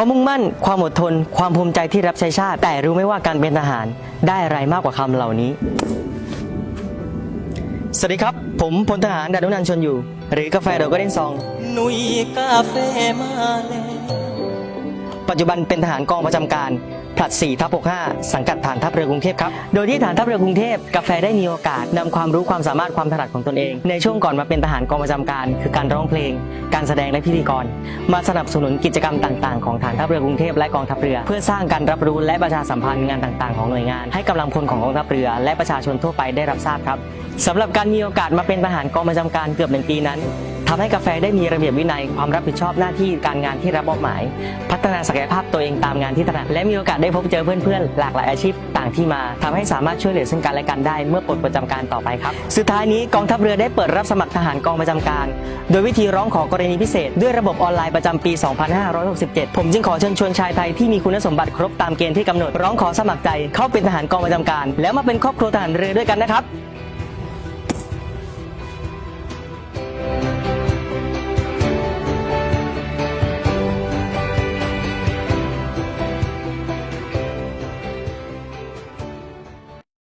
ความมุ่งมั่น ความอดทน ความภูมิใจที่รับใช้ชาติ แต่รู้ไหมว่าการเป็นทหารได้อะไรมากกว่าคำเหล่านี้ สวัสดีครับ ผมพลทหารดานุนันท์ชนอยู่ หรือกาแฟโดก็เด่นซองหนุยกาแฟมาแล้วปัจจุบันเป็นทหารกองประจำการ ผลัด4ทับ65 สังกัดฐานทัพเรือกรุงเทพครับ โดยที่ฐานทัพเรือกรุงเทพกาแฟได้มีโอกาสนำความรู้ความสามารถความถนัดของตนเอง ในช่วงก่อนมาเป็นทหารกองประจำการ คือการร้องเพลง การแสดงและพิธีกร มาสนับสนุนกิจกรรมต่าง ๆ ของฐานทัพเรือกรุงเทพและกองทัพเรือ เพื่อสร้างการรับรู้และประชาสัมพันธ์งานต่าง ๆ ของหน่วยงาน ให้กำลังพลของกองทัพเรือ และประชาชนทั่วไปได้รับทราบครับสำหรับการมีโอกาสมาเป็นทหารกองประจำการเกือบหนึ่งปีนั้น ทำให้กาแฟได้มีระเบียบวินัยความรับผิดชอบหน้าที่การงานที่รับมอบหมาย พัฒนาศักยภาพตัวเองตามงานที่ถนัดและมีโอกาสได้พบเจอเพื่อนๆ หลากหลายอาชีพต่างที่มาทำให้สามารถช่วยเหลือซึ่งกันและกันได้เมื่อปลดประจำการต่อไปครับ สุดท้ายนี้กองทัพเรือได้เปิดรับสมัครทหารกองประจำการ โดยวิธีร้องขอกรณีพิเศษ ด้วยระบบออนไลน์ประจำปี 2567 ผมจึงขอเชิญชวนชายไทยที่มีคุณสมบัติครบตามเกณฑ์ที่กำหนดร้องขอสมัครใจเข้าเป็นทหารกองประจำการ แล้วมาเป็นครอบครัวทหารเรือด้วยกันนะครับ